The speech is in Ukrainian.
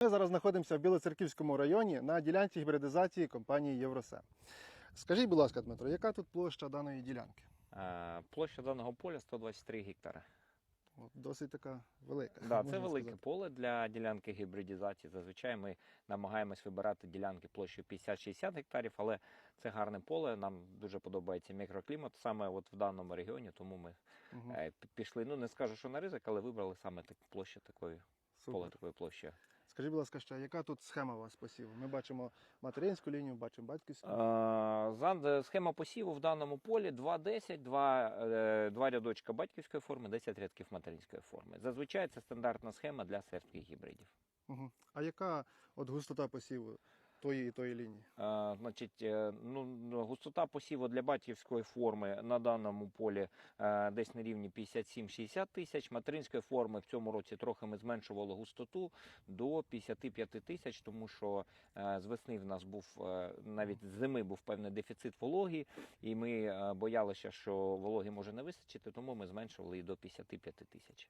Ми зараз знаходимося в Білоцерківському районі на ділянці гібридизації компанії Євросем. Скажіть, будь ласка, Дмитро, яка тут площа даної ділянки? Е, Площа даного поля 123 гектари. От, досить така велика. Да, це велике сказати. поле для ділянки гібридізації. Зазвичай ми намагаємось вибирати ділянки площею 50-60 гектарів, але це гарне поле. Нам дуже подобається мікроклімат саме от в даному регіоні, тому ми е, пішли. Ну не скажу, що на ризик, але вибрали саме так площу такої поле такої площі. Скажіть, будь ласка, ще яка тут схема у вас посіву? Ми бачимо материнську лінію, бачимо батьківську. Е, Схема посіву в даному полі 2-10, два, е, два рядочка батьківської форми, 10 рядків материнської форми. Зазвичай це стандартна схема для сербських гібридів. Угу. А яка от густота посіву тої і тої лінії? Е, Значить, е, ну, густота посіву для батьківської форми на даному полі е, десь на рівні 57-60 тисяч. Материнської форми в цьому році трохи ми зменшували густоту до 55 тисяч, тому що е, з весни в нас був е, навіть з зими був певний дефіцит вологі, і ми е, боялися, що вологи може не вистачити, тому ми зменшували і до 55 тисяч.